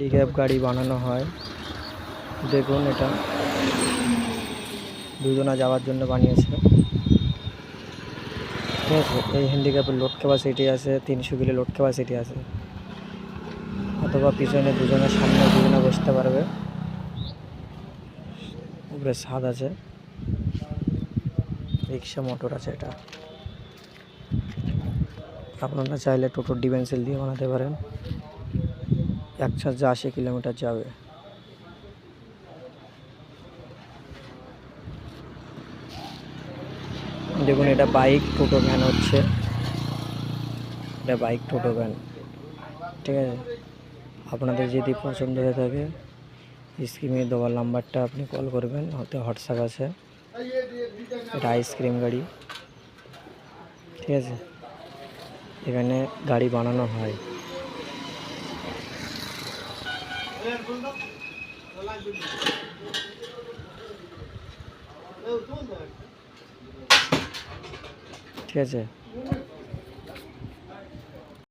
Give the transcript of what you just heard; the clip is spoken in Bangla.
হ্যান্ডিক্যাপ গাড়ি বানানো হয়। দেখুন এটা। দুজনা যাওয়ার জন্য বানিয়েছে। ঠিক আছে, এই হ্যান্ডিক্যাপের লোড ক্যাপাসিটি আছে, তিনশো কিলো লোড ক্যাপাসিটি আছে। অথবা পিছনে দুজনের সামনে দুজনে বসতে পারবে। উপরে ছাদ আছে। রিক্সা, মোটর আছে এটা। আপনারা চাইলে টোটোর ডিভেন্সেল দিয়ে বানাতে পারেন। এক চার্জে আশি কিলোমিটার যাবে। দেখুন, এটা বাইক, টোটো ভ্যান হচ্ছে। এটা বাইক, টোটো ভ্যান। ঠিক আছে? আপনাদের যদি পছন্দ হয়ে থাকে, স্ক্রিনে দেওয়া নাম্বারটা আপনি কল করবেন, হতে হোয়াটসঅ্যাপ আছে। এটা আইসক্রিম গাড়ি। ঠিক আছে? এখানে গাড়ি বানানো হয়। ঠিক আছে।